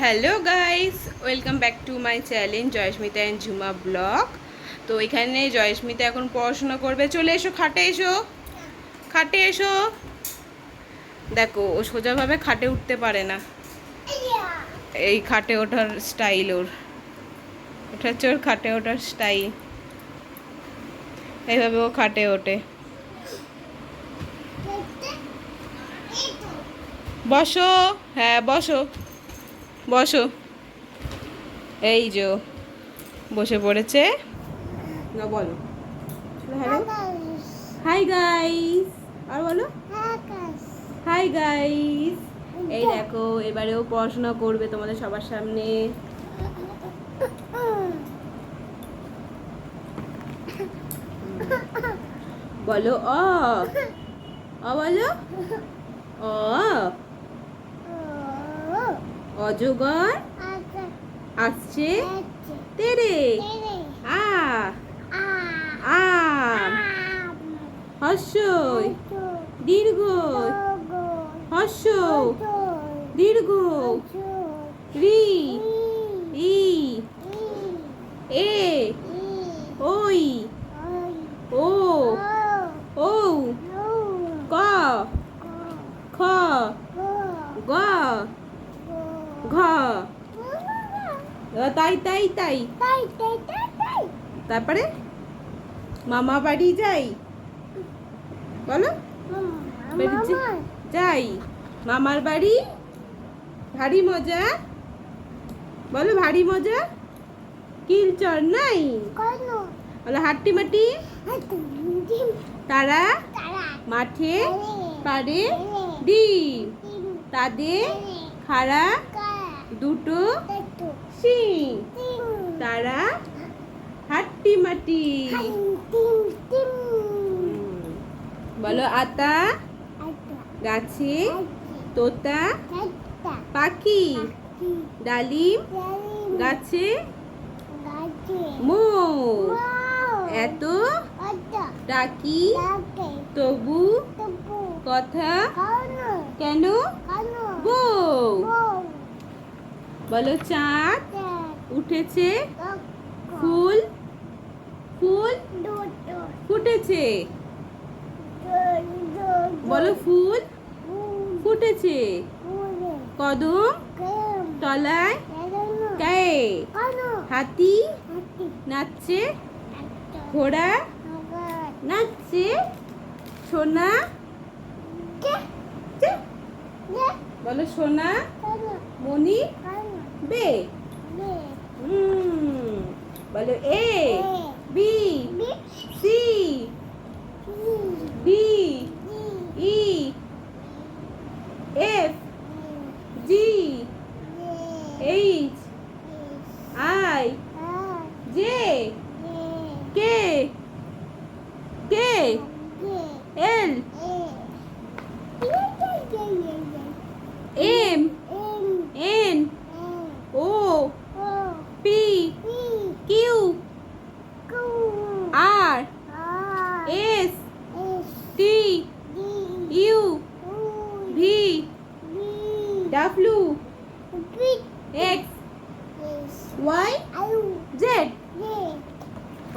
Hello guys welcome back to my challenge Joysmita and Jhuma vlog তো এখানে জয়স্মিতা এখন পড়াশোনা করবে। চলে এসো, খাটে এসো। খাটে এসো। দেখো, ও সোজাভাবে খাটে উঠতে পারে না। এই খাটে ওঠার স্টাইল ওর। ওটা হচ্ছে ওর খাটে ওঠার স্টাইল এইভাবে ও খাটে ওঠে। বসো। হ্যাঁ বসো। বসো। এই যে বসে পড়েছে। না বলো। হ্যালো। হাই গাইস আর বলো। হাই গাইস এই দেখো এবারেও পড়াশোনা করবে তোমাদের সবার সামনে। বলো অ। অ বলো। অ। অজগর আসছে তেরে। আ। আম। হর্ষই। দীর্ঘ হর্ষ দীর্ঘ রি। ই। এ। ওই ও ও ক খ গ ঘ তাই তাই তাই। তারপরে? মামা বাড়ি যাই। বলো। বাড়ি যাই। মামার বাড়ি। ভারী মজা। বলো ভারী মজা? কিলচর নাই? বলো হাট্টি মাটি? তারা? মাঠে? পারে? ডিম? তাদের? খাড়া? দুটো। শিং তারা হাট্টি মাটি বলো, আতা, গাছে, তোতা, পাখি, ডালিম, গাছে, মোর। এত ডাকি, তবু কথা কেন বউ? বলো চাঁদ উঠেছে ফুল ফুল ফুটেছে। বলো ফুল ফুটেছে। কদম তলায় গায়ে হাতি নাচছে। ঘোড়া নাচছে। সোনা। বলো সোনা। মণি। বে হুম বলো A B C D E F G H I J K K L M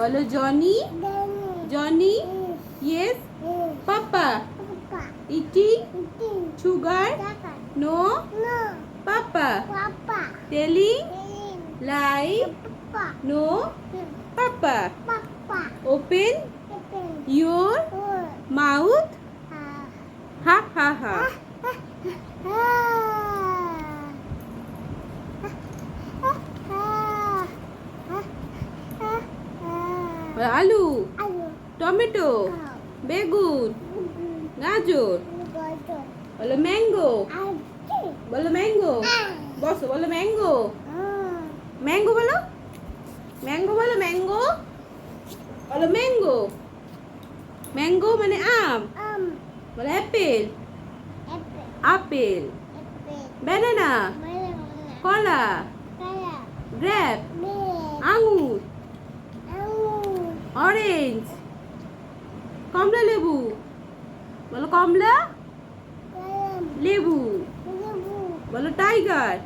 বলো Johnny? Johnny? Yes papa eating sugar no papa telling lies no papa open your mouth ha ha ha আলু tomato বেগুন গাজর বলো mango বলো mango বসো বলো mango. Mango বলো mango বলো ম্যাঙ্গো বলো ম্যাঙ্গো। ম্যাঙ্গো মানে আম বলো অ্যাপেল আপেল। ব্যানানা কলা গ্র্যাপ আঙুর। অরেঞ্জ। কমলা লেবু। বলো কমলা? লেবু। বলো টাইগার।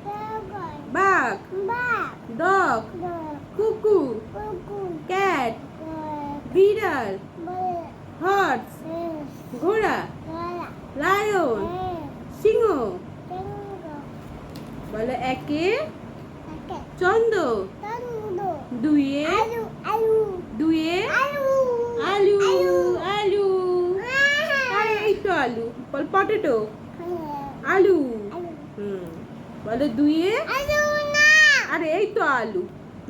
বাঘ। ডগ। কুকু ক্যাট। বিড়াল। হর্স। ঘোড়া। লায়ন। সিংহ। বলো একে। চন্দ্র। দুইয়ে আলু আলু আরে এই তো আলু? বল পটেটো। আলু? হুম। বলো দুইয়ে? আরে এই তো আলু।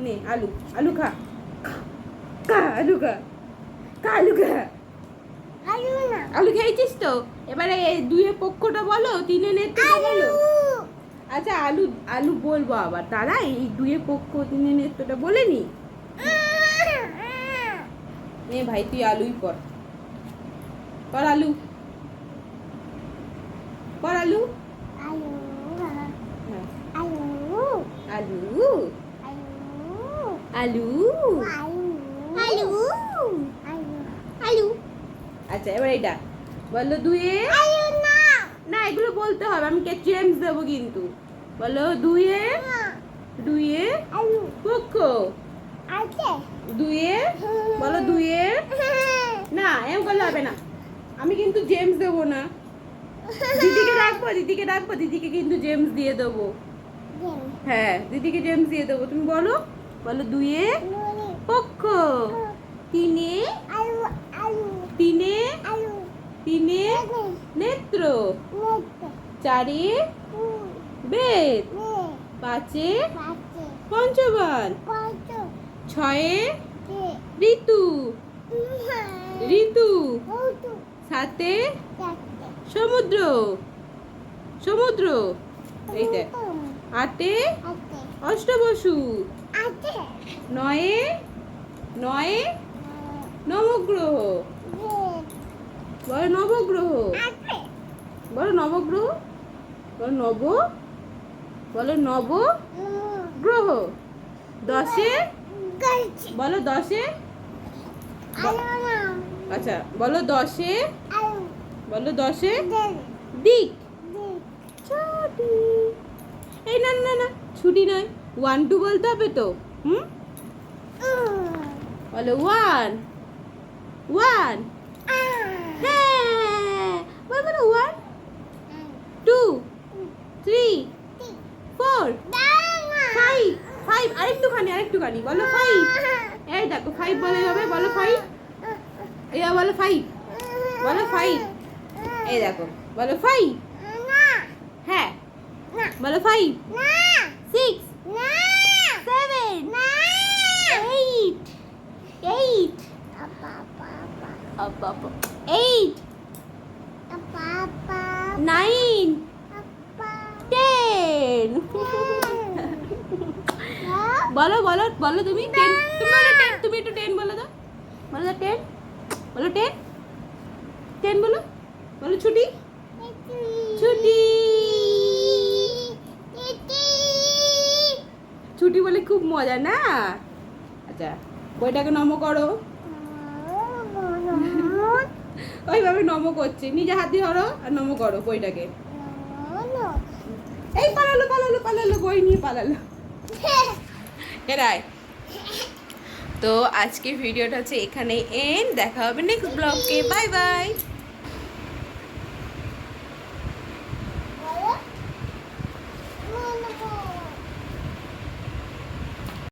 নে আলু। আলু খা। খা আলু খা। খা আলু খা। আলু খেয়েছিস তো? এবারে এই দুয়ে পক্ষটা বলো তিনে নেত্রটা বলো। আচ্ছা আলু আলু বলব আবার। তারা এই দুয়ে পক্ষ তিনে নেত্রটা বলে নি? নে ভাই তুই আলুই পর। পর আলু। পর আলু? হ্যাঁ আলু। আলু। আলু আচ্ছা এবার এটা। বলল দুয়ে? না, এগুলো বলতে হবে, আমি কে জেমস দেবো কিন্তু। বলো দুয়ে? দুয়ে? পক্ষ দুয়ে? বলো দুয়ে? না এম করলে হবে না। আমি কিন্তু জেমস দেবো না। দিদিকে ডাকবো দিদিকে ডাকবো দিদিকে কিন্তু জেমস দিয়ে দেবো। হ্যাঁ দিদিকে জেমস দিয়ে দেবো। তুমি বলো বলো দুয়ে পক্ষ তিনে তিনে তিনে নেত্র চারে বেদ পাঁচে পঞ্চবান ছয়ে ঋতু ঋতু সাতে। সমুদ্র। সমুদ্র। এই দেখ। আটে অষ্টবসু। নয়ে নয়ে নবগ্রহ। বলো নবগ্রহ। বলো নবগ্রহ। বলো নব। বলো নব গ্রহ। দশে? বলো দশে? আচ্ছা বলো দশে? বলো দশে? দিক। ছুটি। এই না না না ছুটি নয়। ওয়ান টু বলতে হবে তো। হুম? বলো ওয়ান ওয়ান হ্যাঁ। বলো one two three four five five আরেকটুখানি আরেকটুখানি। বলো ফাইভ এই দেখো ফাইভ বলে যাবে। বলো ফাইভ বলো ফাইভ বলো ফাইভ এই দেখো বলো ফাইভ হ্যাঁ। বলো five six seven eight eight eight nine ten বলো বলো বলো তুমি টেন তুমি বলো টেন তুমি একটু টেন বলো তো বলো তো টেন বলো টেন টেন বলো? বলো, ছুটি? ছুটি। ছুটি বলে খুব মজা, না? আচ্ছা বইটাকে নম করো। ওইভাবে নম করছে। নিজে হাত ধরো আর নম করো বইটাকে। এই পালালো পালালো পালালো, বই নিয়ে পালালো। এরাই তো আজকের ভিডিওটা হচ্ছে এখানে এন্ড দেখা হবে নেক্সট ব্লগে বাই বাই